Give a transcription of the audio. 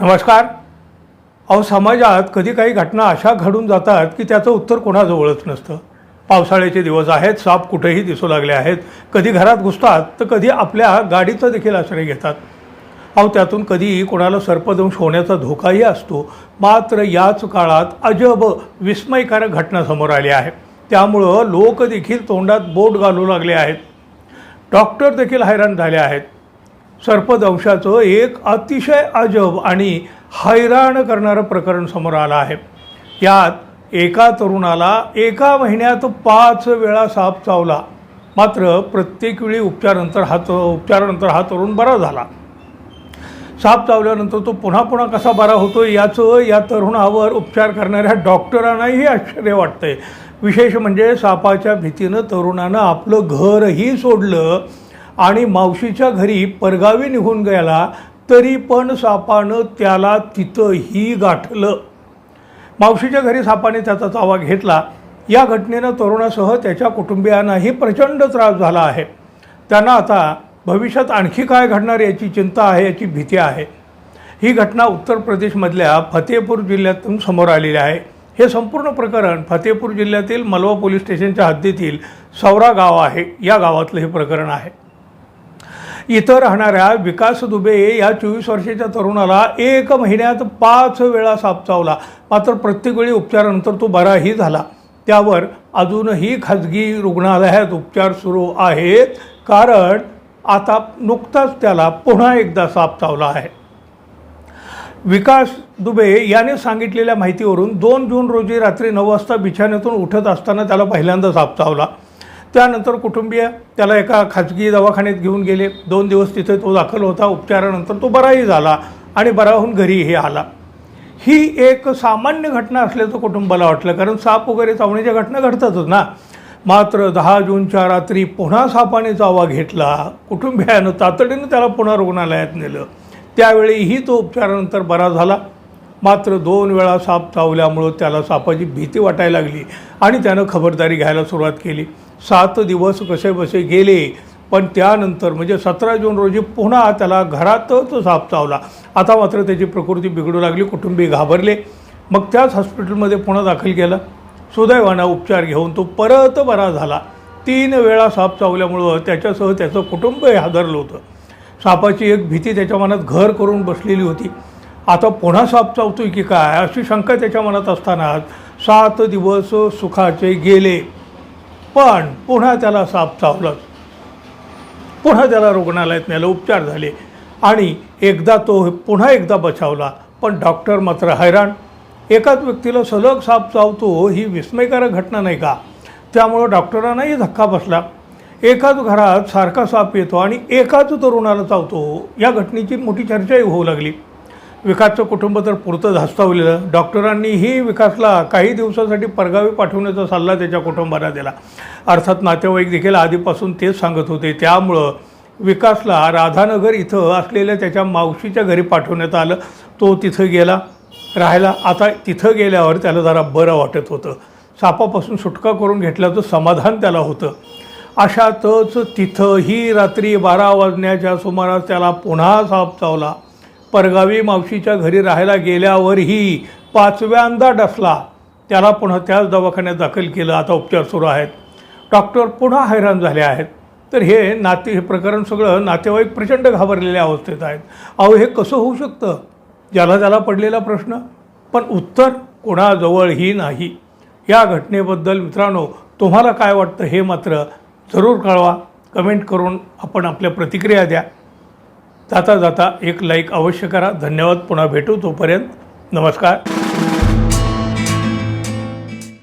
नमस्कार. अहो समाजात कधी काही घटना अशा घडून जातात की त्याचं उत्तर कोणाजवळच नसतं. पावसाळ्याचे दिवस आहेत साप कुठेही दिसू लागले आहेत. कधी घरात घुसतात तर कधी आपल्या गाडीचा देखील आश्रय घेतात. अहो त्यातून कधी कोणाला सर्पदंश होण्याचा धोकाही असतो. मात्र याच काळात अजब विस्मयकारक घटना समोर आली आहे. त्यामुळं लोक देखील तोंडात बोट घालू लागले आहेत. डॉक्टर देखील हैराण झाले आहेत. सर्पदंशाचं एक अतिशय अजब आणि हैराण करणारं प्रकरण समोर आलं आहे. यात एका तरुणाला एका महिन्यात पाच वेळा साप चावला. मात्र प्रत्येक वेळी उपचारानंतर हा त उपचारानंतर हा तरुण बरा झाला. साप चावल्यानंतर तो पुन्हा पुन्हा कसा बरा होतो याचं या तरुणावर उपचार करणाऱ्या डॉक्टरांनाही आश्चर्य वाटतंय. विशेष म्हणजे सापाच्या भीतीनं तरुणानं आपलं घरही सोडलं. आणि मावशीच्या घरी परगावी निघून गेला तरी पण सापानं त्याला तिथंही गाठलं. मावशीच्या घरी सापाने त्याचा चावा घेतला. या घटनेनं तरुणासह त्याच्या कुटुंबियांनाही प्रचंड त्रास झाला आहे. त्यांना आता भविष्यात आणखी काय घडणार याची चिंता आहे याची भीती आहे. ही घटना उत्तर प्रदेशमधल्या फतेपूर जिल्ह्यातून समोर आलेली आहे. हे संपूर्ण प्रकरण फतेपूर जिल्ह्यातील मलवा पोलीस स्टेशनच्या हद्दीतील सौरा गाव आहे. या गावातलं हे प्रकरण आहे. इथं राहणाऱ्या विकास दुबे या चोवीस वर्षाच्या तरुणाला एक महिन्यात पाच वेळा साप चावला मात्र प्रत्येक वेळी उपचारानंतर तो बराही झाला. त्यावर अजूनही खाजगी रुग्णालयात उपचार सुरू आहेत. कारण आता नुकताच त्याला पुन्हा एकदा साप चावला आहे. विकास दुबे याने सांगितलेल्या माहितीवरून दोन जून रोजी रात्री नऊ वाजता बिछाण्यातून उठत असताना त्याला पहिल्यांदा साप चावला त्यानंतर कुटुंबीय त्याला एका खाजगी दवाखान्यात घेऊन गेले. दोन दिवस तिथे तो दाखल होता. उपचारानंतर तो बराही झाला आणि बरा होऊन घरीही आला. ही एक सामान्य घटना असल्याचं कुटुंबाला वाटलं. कारण साप वगैरे चावण्याच्या घटना घडतातच ना. मात्र दहा जूनच्या रात्री पुन्हा सापाने चावा घेतला. कुटुंबियानं तातडीनं त्याला पुन्हा रुग्णालयात नेलं. त्यावेळीही तो उपचारानंतर बरा झाला. मात्र दोन वेळा साप चावल्यामुळं त्याला सापाची भीती वाटायला लागली आणि त्यानं खबरदारी घ्यायला सुरुवात केली. सात दिवस कसे बसे गेले पण त्यानंतर म्हणजे सतरा जून रोजी पुन्हा त्याला घरातच साप चावला. आता मात्र त्याची प्रकृती बिघडू लागली कुटुंबीय घाबरले. मग त्याच हॉस्पिटलमध्ये पुन्हा दाखल केलं. सुदैवानं उपचार घेऊन तो परत बरा झाला. तीन वेळा साप चावल्यामुळं त्याच्यासह त्याचं कुटुंबही हादरलं होतं. सापाची एक भीती त्याच्या मनात घर करून बसलेली होती. आता पुन्हा साप चावतोय की काय अशी शंका त्याच्या मनात असताना सात दिवस सुखाचे गेले. पण पुन्हा त्याला साप चावलंच पुन्हा त्याला रुग्णालयात नेलं उपचार झाले. आणि एकदा तो पुन्हा एकदा बचावला. पण डॉक्टर मात्र हैराण. एकाच व्यक्तीला सलग साप चावतो ही विस्मयकारक घटना नाही का? त्यामुळं डॉक्टरांनाही धक्का बसला. एकाच घरात सारखा साप येतो आणि एकाच तरुणाला चावतो. या घटनेची मोठी चर्चाही होऊ लागली. विकासचं कुटुंब तर पुरतं धास्तावलेलं डॉक्टरांनीही विकासला काही दिवसासाठी परगावी पाठवण्याचा सल्ला त्याच्या कुटुंबाला दिला. अर्थात नातेवाईक देखील आधीपासून तेच सांगत होते. त्यामुळं विकासला राधानगर इथं असलेल्या त्याच्या मावशीच्या घरी पाठवण्यात आलं. तो तिथं गेला राहायला आता तिथं गेल्यावर त्याला जरा बरं वाटत होतं. सापापासून सुटका करून घेतल्याचं समाधान त्याला होतं. अशातच तिथंही रात्री बारा वाजण्याच्या सुमारास त्याला पुन्हा साप चावला. परगावी मावशीच्या घरी राहायला गेल्यावरही पाचव्यांदा डसला. त्याला पुन्हा त्याच दवाखान्यात दाखल केलं. आता उपचार सुरू आहेत. डॉक्टर पुन्हा हैराण झाले आहेत. तर हे नाते हे प्रकरण सगळं नातेवाईक प्रचंड घाबरलेल्या अवस्थेत आहेत. अहो हे कसं होऊ शकतं? ज्याला त्याला पडलेला प्रश्न? पण उत्तर कोणाजवळही नाही. या घटनेबद्दल मित्रांनो तुम्हाला काय वाटतं हे मात्र जरूर कळवा. कमेंट करून आपण आपल्या प्रतिक्रिया द्या. जाता जाता एक लाईक अवश्य करा. धन्यवाद. पुन्हा भेटू तोपर्यंत. नमस्कार.